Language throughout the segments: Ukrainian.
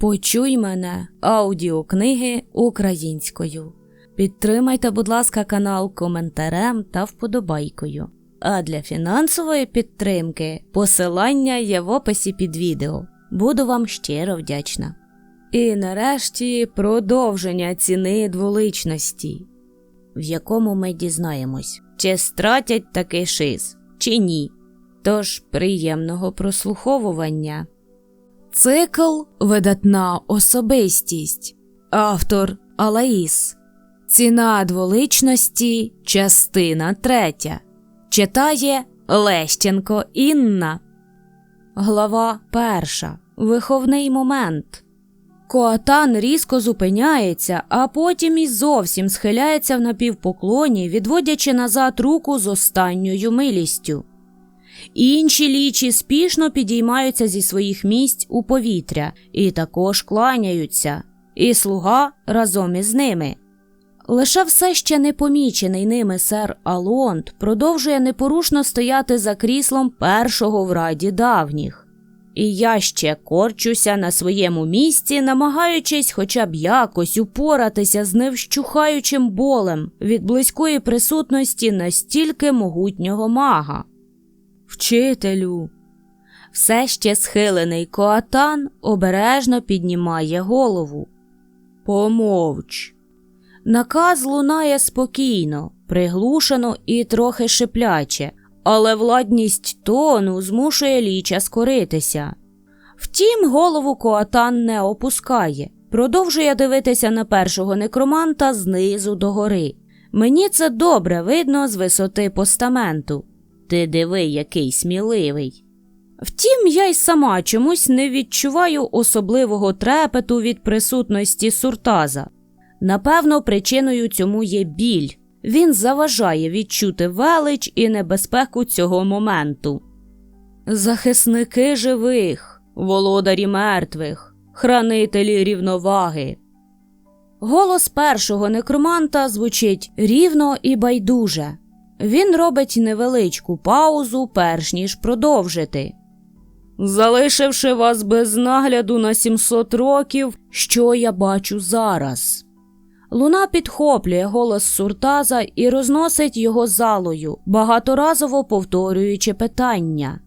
Почуй мене аудіокниги українською. Підтримайте, будь ласка, канал коментарем та вподобайкою. А для фінансової підтримки посилання є в описі під відео. Буду вам щиро вдячна. І нарешті продовження ціни дволичності, в якому ми дізнаємось, чи стратять такий шиз, чи ні. Тож приємного прослуховування. Цикл Видатна особистість. Автор Алаїс. Ціна дволичності. Частина третя. Читає Лещенко Інна. Глава перша. Виховний момент. Коатан різко зупиняється, а потім і зовсім схиляється в напівпоклоні, відводячи назад руку з останньою милістю. Інші лічі спішно підіймаються зі своїх місць у повітря і також кланяються, і слуга разом із ними. Лише все ще непомічений ними сер Алонт продовжує непорушно стояти за кріслом першого в раді давніх. І я ще корчуся на своєму місці, намагаючись хоча б якось упоратися з невщухаючим болем від близької присутності настільки могутнього мага. Вчителю. Все ще схилений коатан обережно піднімає голову. Помовч. Наказ лунає спокійно, приглушено і трохи шипляче, але владність тону змушує ліча скоритися. Втім, голову коатан не опускає, продовжує дивитися на першого некроманта знизу до гори. Мені це добре видно з висоти постаменту. Ти диви, який сміливий. Втім, я й сама чомусь не відчуваю особливого трепету від присутності суртаза. Напевно, причиною цьому є біль. Він заважає відчути велич і небезпеку цього моменту. Захисники живих, володарі мертвих, хранителі рівноваги. Голос першого некроманта звучить рівно і байдуже. Він робить невеличку паузу, перш ніж продовжити. Залишивши вас без нагляду на 700 років, що я бачу зараз. Луна підхоплює голос суртаза і розносить його залою, багаторазово повторюючи питання.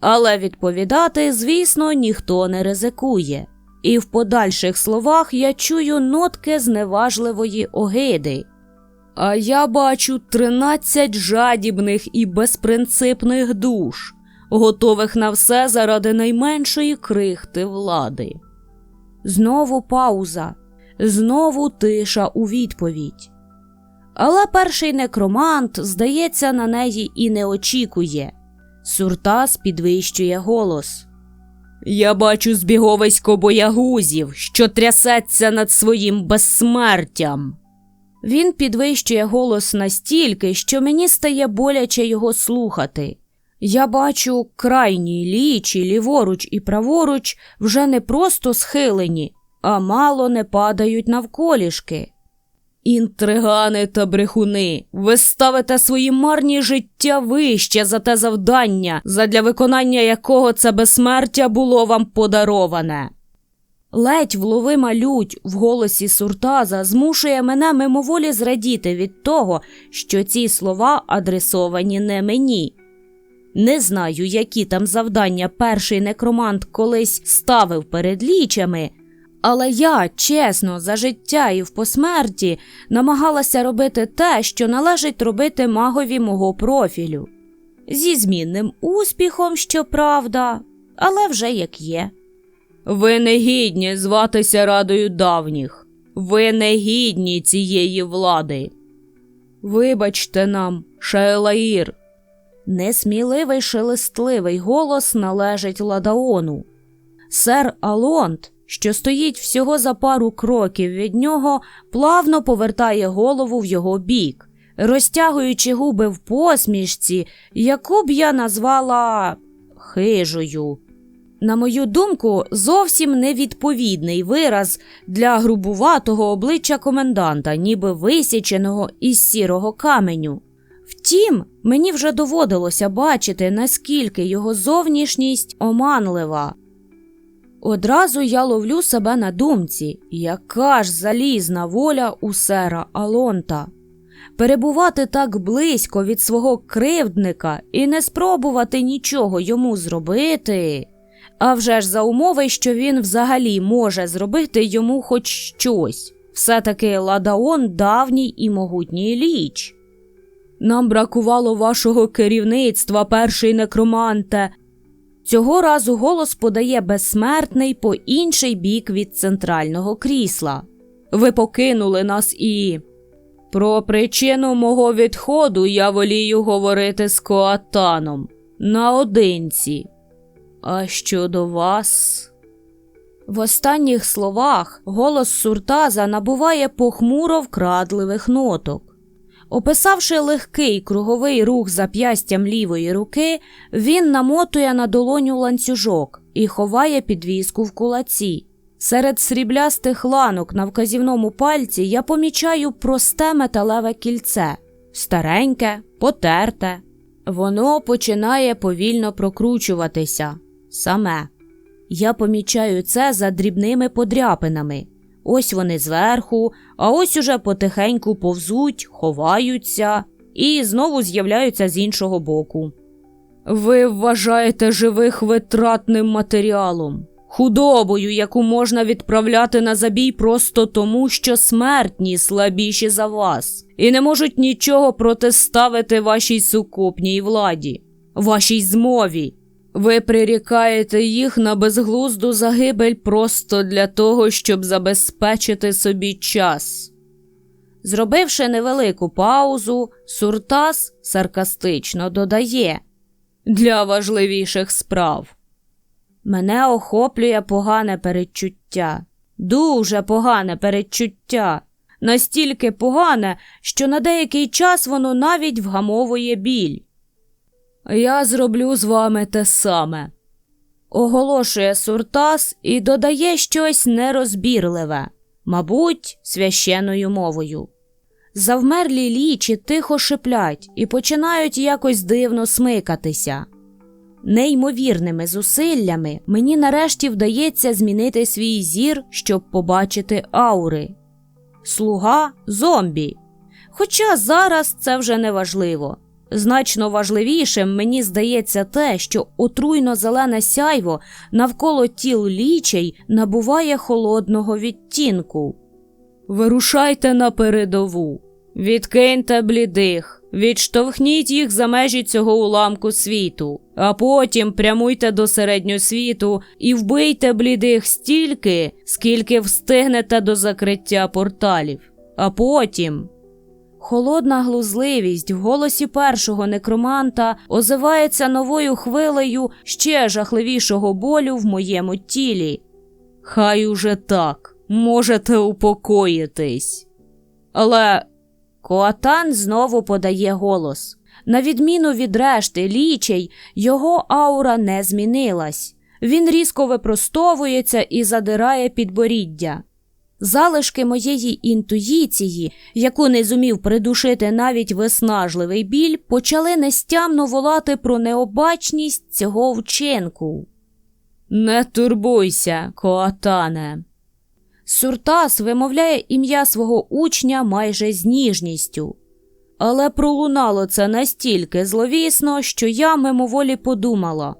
Але відповідати, звісно, ніхто не ризикує, і в подальших словах я чую нотки зневажливої огиди. А я бачу тринадцять жадібних і безпринципних душ, готових на все заради найменшої крихти влади. Знову пауза, знову тиша у відповідь. Але перший некромант, здається, на неї і не очікує. Суртас підвищує голос. Я бачу збіговисько боягузів, що трясеться над своїм безсмертям. Він підвищує голос настільки, що мені стає боляче його слухати. Я бачу крайні лічі, ліворуч і праворуч вже не просто схилені, а мало не падають навколішки. Інтригани та брехуни, ви ставите свої марні життя вище за те завдання, задля виконання якого це безсмертя було вам подароване. Ледь вловима лють в голосі суртаза змушує мене мимоволі зрадіти від того, що ці слова адресовані не мені. Не знаю, які там завдання перший некромант колись ставив перед лічами, але я, чесно, за життя і в посмерті намагалася робити те, що належить робити магові мого профілю. Зі змінним успіхом, щоправда, але вже як є. Ви не гідні зватися радою давніх, ви не гідні цієї влади. Вибачте нам, Шаелаїр. Несміливий шелестливий голос належить Ладаону. Сер Алонт, що стоїть всього за пару кроків від нього, плавно повертає голову в його бік, розтягуючи губи в посмішці, яку б я назвала хижою. На мою думку, зовсім невідповідний вираз для грубуватого обличчя коменданта, ніби висіченого із сірого каменю. Втім, мені вже доводилося бачити, наскільки його зовнішність оманлива. Одразу я ловлю себе на думці, яка ж залізна воля у сера Алонта. Перебувати так близько від свого кривдника і не спробувати нічого йому зробити. А вже ж за умови, що він взагалі може зробити йому хоч щось. Все-таки Ладаон давній і могутній ліч. Нам бракувало вашого керівництва, перший некроманте. Цього разу голос подає безсмертний по інший бік від центрального крісла. Ви покинули нас і. Про причину мого відходу я волію говорити з Коатаном наодинці. А щодо вас. В останніх словах голос Суртаза набуває похмуро вкрадливих ноток. Описавши легкий круговий рух зап'ястям лівої руки, він намотує на долоню ланцюжок і ховає підвіску в кулаці. Серед сріблястих ланок на вказівному пальці я помічаю просте металеве кільце, стареньке, потерте. Воно починає повільно прокручуватися саме. Я помічаю це за дрібними подряпинами. Ось вони зверху, а ось уже потихеньку повзуть, ховаються і знову з'являються з іншого боку. Ви вважаєте живих витратним матеріалом, худобою, яку можна відправляти на забій просто тому, що смертні слабіші за вас, і не можуть нічого протиставити вашій сукупній владі, вашій змові. Ви прирікаєте їх на безглузду загибель просто для того, щоб забезпечити собі час. Зробивши невелику паузу, Суртас саркастично додає для важливіших справ. Мене охоплює погане передчуття, дуже погане передчуття, настільки погане, що на деякий час воно навіть вгамовує біль. Я зроблю з вами те саме. Оголошує Суртас і додає щось нерозбірливе, мабуть, священною мовою. Завмерлі лічі тихо шиплять і починають якось дивно смикатися. Неймовірними зусиллями мені нарешті вдається змінити свій зір, щоб побачити аури. Слуга зомбі. Хоча зараз це вже не важливо. Значно важливішим мені здається те, що отруйно зелене сяйво навколо тіл лічей набуває холодного відтінку. Вирушайте на передову, відкиньте блідих, відштовхніть їх за межі цього уламку світу, а потім прямуйте до середньосвіту і вбийте блідих стільки, скільки встигнете до закриття порталів, а потім. Холодна глузливість в голосі першого некроманта озивається новою хвилею ще жахливішого болю в моєму тілі. Хай уже так, можете упокоїтись. Але Коатан знову подає голос. На відміну від решти лічей, його аура не змінилась. Він різко випростовується і задирає підборіддя. Залишки моєї інтуїції, яку не зумів придушити навіть виснажливий біль, почали нестямно волати про необачність цього вчинку. Не турбуйся, коатане. Суртас вимовляє ім'я свого учня майже з ніжністю. Але пролунало це настільки зловісно, що я мимоволі подумала.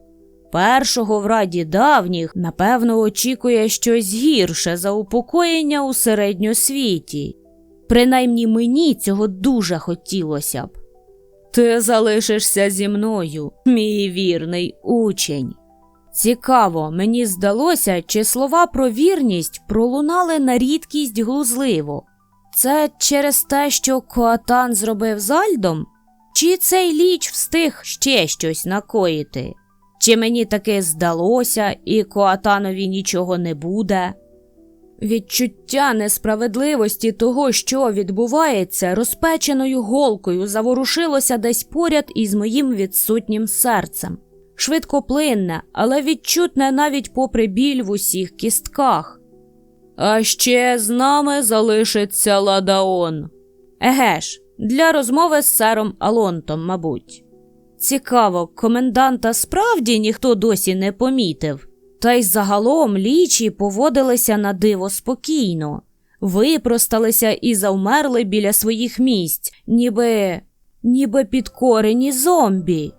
Першого в раді давніх, напевно, очікує щось гірше за упокоєння у середньосвіті. Принаймні мені цього дуже хотілося б. Ти залишишся зі мною, мій вірний учень. Цікаво, мені здалося, чи слова про вірність пролунали на рідкість глузливо. Це через те, що Коатан зробив зальдом? Чи цей ліч встиг ще щось накоїти? Чи мені таки здалося, і Коатанові нічого не буде? Відчуття несправедливості того, що відбувається, розпеченою голкою заворушилося десь поряд із моїм відсутнім серцем. Швидкоплинне, але відчутне навіть попри біль в усіх кістках. А ще з нами залишиться Ладаон. Еге ж, для розмови з сером Алонтом, мабуть. Цікаво, коменданта справді ніхто досі не помітив. Та й загалом лічі поводилися на диво спокійно, випросталися і завмерли біля своїх місць, ніби ніби підкорені зомбі.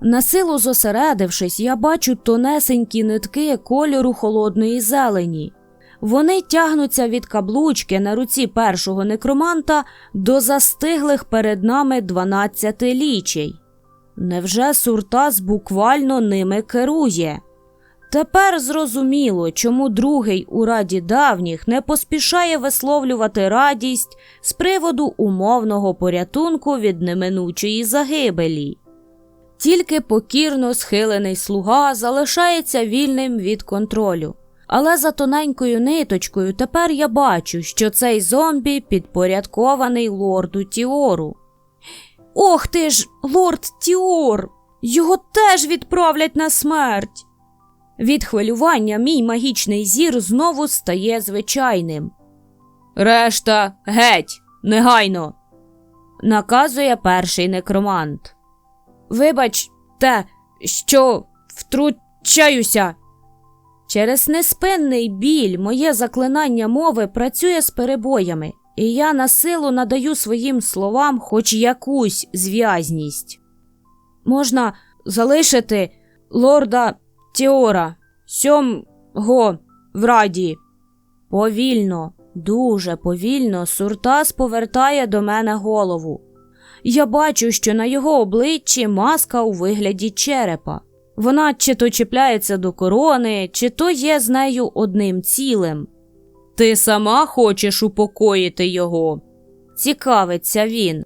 Насилу зосередившись, я бачу тонесенькі нитки кольору холодної зелені. Вони тягнуться від каблучки на руці першого некроманта до застиглих перед нами дванадцяти лічей. Невже Суртас буквально ними керує? Тепер зрозуміло, чому другий у раді давніх не поспішає висловлювати радість з приводу умовного порятунку від неминучої загибелі. Тільки покірно схилений слуга залишається вільним від контролю. Але за тоненькою ниточкою тепер я бачу, що цей зомбі підпорядкований лорду Тіору. Ох ти ж, лорд Тіор! Його теж відправлять на смерть. Від хвилювання мій магічний зір знову стає звичайним. Решта геть, негайно, наказує перший некромант. Вибач, те, що втручаюся. Через неспинний біль моє заклинання мови працює з перебоями, і я на силу надаю своїм словам хоч якусь зв'язність. Можна залишити лорда Тіора, сьомго в раді. Повільно, дуже повільно Суртас повертає до мене голову. Я бачу, що на його обличчі маска у вигляді черепа. Вона чи то чіпляється до корони, чи то є з нею одним цілим. Ти сама хочеш упокоїти його? Цікавиться він.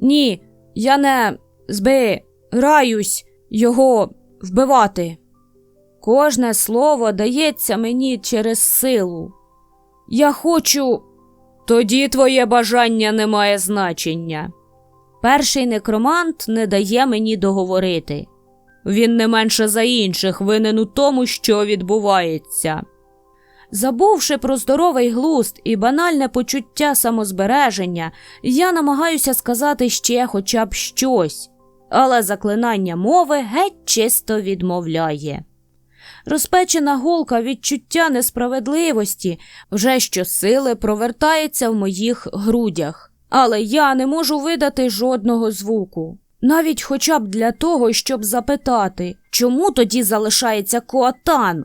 Ні, я не збираюсь його вбивати. Кожне слово дається мені через силу. Я хочу. Тоді твоє бажання не має значення. Перший некромант не дає мені договорити. Він не менше за інших винен у тому, що відбувається. Забувши про здоровий глузд і банальне почуття самозбереження, я намагаюся сказати ще хоча б щось, але заклинання мови геть чисто відмовляє. Розпечена голка відчуття несправедливості вже щосили провертається в моїх грудях, але я не можу видати жодного звуку. Навіть хоча б для того, щоб запитати, чому тоді залишається коатан.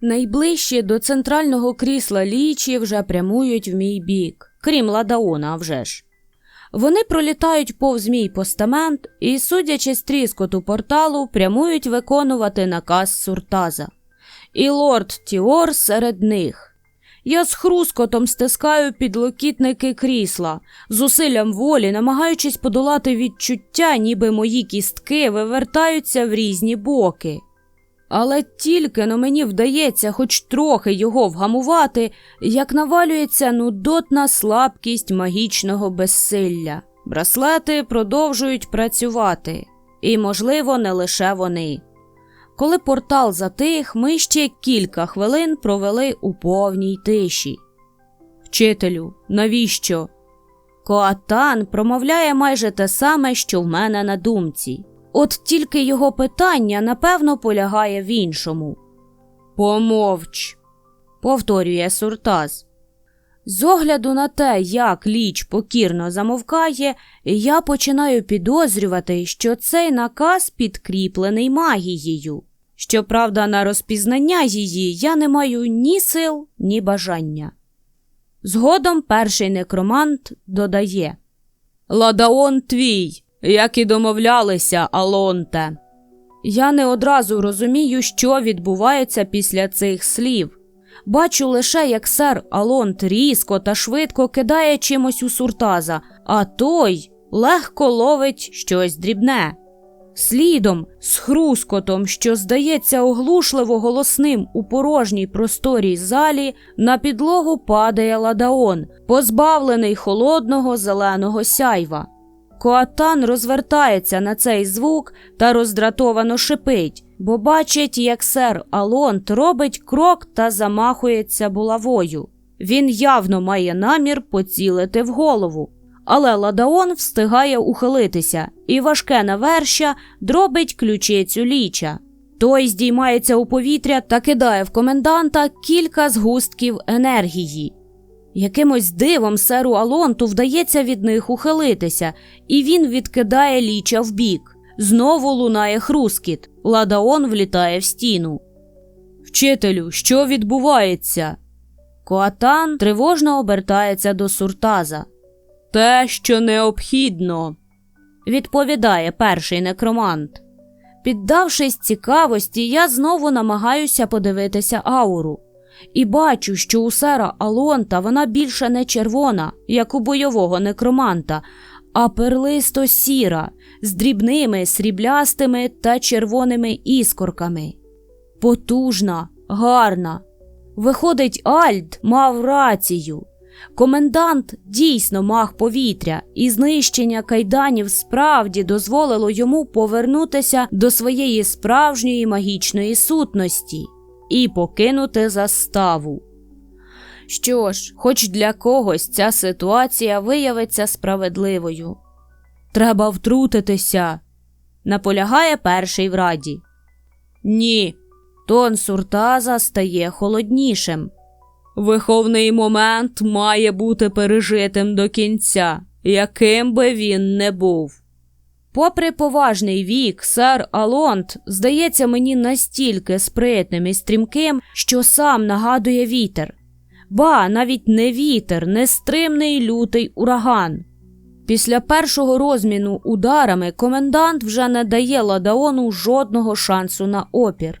Найближчі до центрального крісла лічі вже прямують в мій бік, крім ладаона, вже ж. Вони пролітають повз мій постамент і, судячи з тріскоту порталу, прямують виконувати наказ Суртаза. І лорд Тіор серед них. Я з хрускотом стискаю підлокітники крісла, зусиллям волі, намагаючись подолати відчуття, ніби мої кістки вивертаються в різні боки. Але тільки но мені вдається хоч трохи його вгамувати, як навалюється нудотна слабкість магічного безсилля. Браслети продовжують працювати, і, можливо, не лише вони. Коли портал затих, ми ще кілька хвилин провели у повній тиші. Вчителю, навіщо? Коатан промовляє майже те саме, що в мене на думці. От тільки його питання, напевно, полягає в іншому. Помовч, повторює Суртаз. З огляду на те, як ліч покірно замовкає, я починаю підозрювати, що цей наказ підкріплений магією. Щоправда, на розпізнання її я не маю ні сил, ні бажання. Згодом перший некромант додає Ладаон твій, як і домовлялися, Алонте. Я не одразу розумію, що відбувається після цих слів. Бачу лише, як сер Алонт різко та швидко кидає чимось у суртаза, а той легко ловить щось дрібне. Слідом, з хрускотом, що здається оглушливо голосним у порожній просторій залі, на підлогу падає ладаон, позбавлений холодного зеленого сяйва. Коатан розвертається на цей звук та роздратовано шипить, бо бачить, як сер Алонт робить крок та замахується булавою. Він явно має намір поцілити в голову. Але Ладаон встигає ухилитися, і важке навершя дробить ключицю ліча. Той здіймається у повітря та кидає в коменданта кілька згустків енергії. Якимось дивом серу Алонту вдається від них ухилитися, і він відкидає ліча вбік. Знову лунає хрускіт. Ладаон влітає в стіну. Вчителю, що відбувається? Коатан тривожно обертається до суртаза. Те, що необхідно, відповідає перший некромант. Піддавшись цікавості, я знову намагаюся подивитися ауру. І бачу, що у сера Алонта вона більше не червона, як у бойового некроманта, а перлисто сіра, з дрібними сріблястими та червоними іскорками. Потужна, гарна. Виходить, Альд мав рацію. Комендант дійсно маг повітря, і знищення кайданів справді дозволило йому повернутися до своєї справжньої магічної сутності і покинути заставу. Що ж, хоч для когось ця ситуація виявиться справедливою. Треба втрутитися, наполягає перший в раді. Ні, тон суртаза стає холоднішим. Виховний момент має бути пережитим до кінця, яким би він не був. Попри поважний вік, сер Алонт здається мені настільки спритним і стрімким, що сам нагадує вітер. Ба, навіть не вітер, нестримний лютий ураган. Після першого розміну ударами комендант вже не дає Ладаону жодного шансу на опір.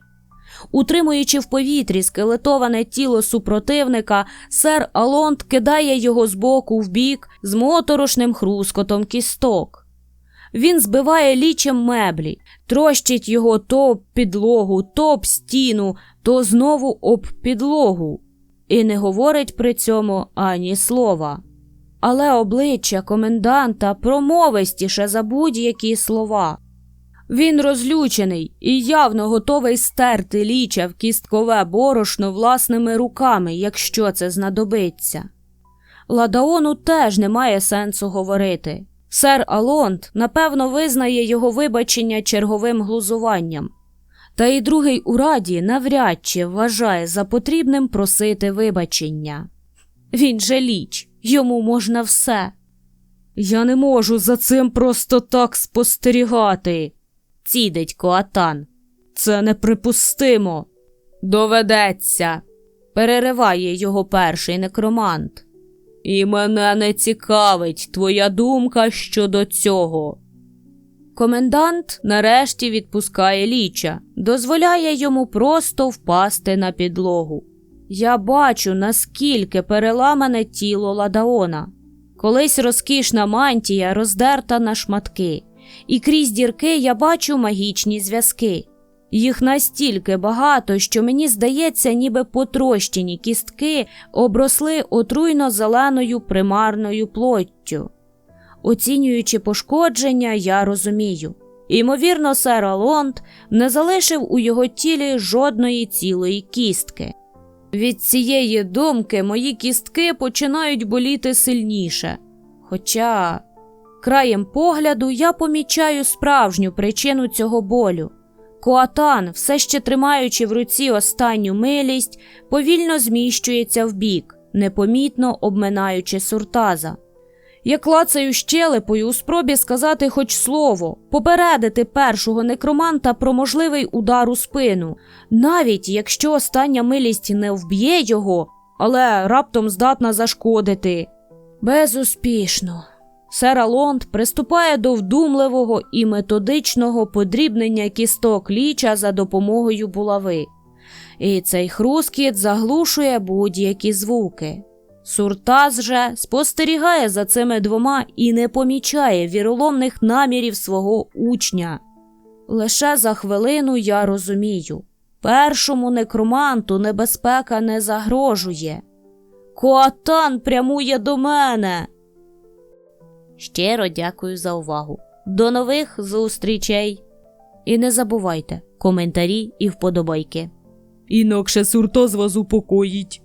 Утримуючи в повітрі скелетоване тіло супротивника, сер Алонт кидає його з боку в бік з моторошним хрускотом кісток. Він збиває лічем меблі, трощить його то об підлогу, то об стіну, то знову об підлогу, і не говорить при цьому ані слова. Але обличчя коменданта промовистіше за будь-які слова. Він розлючений і явно готовий стерти ліча в кісткове борошно власними руками, якщо це знадобиться. Ладаону теж немає сенсу говорити. Сер Алонт, напевно, визнає його вибачення черговим глузуванням. Та й другий у раді навряд чи вважає за потрібним просити вибачення. Він же ліч, йому можна все. Я не можу за цим просто так спостерігати цідить Коатан. Це неприпустимо. Доведеться, перериває його перший некромант. І мене не цікавить твоя думка щодо цього. Комендант нарешті відпускає ліча, дозволяє йому просто впасти на підлогу. Я бачу, наскільки переламане тіло Ладаона. Колись розкішна мантія роздерта на шматки і крізь дірки я бачу магічні зв'язки. Їх настільки багато, що мені здається, ніби потрощені кістки обросли отруйно зеленою примарною плоттю. Оцінюючи пошкодження, я розумію. Імовірно, сер Алонд не залишив у його тілі жодної цілої кістки. Від цієї думки мої кістки починають боліти сильніше. Хоча Краєм погляду я помічаю справжню причину цього болю. Коатан, все ще тримаючи в руці останню милість, повільно зміщується вбік, непомітно обминаючи суртаза. Я клацаю щелепою у спробі сказати хоч слово, попередити першого некроманта про можливий удар у спину, навіть якщо остання милість не вб'є його, але раптом здатна зашкодити. Безуспішно. Сера Лонд приступає до вдумливого і методичного подрібнення кісток ліча за допомогою булави, і цей хрускіт заглушує будь-які звуки. Суртаз же спостерігає за цими двома і не помічає віроломних намірів свого учня. Лише за хвилину я розумію першому некроманту небезпека не загрожує. Коатан прямує до мене. Щиро дякую за увагу. До нових зустрічей! І не забувайте коментарі і вподобайки. Інакше суртоз вас упокоїть.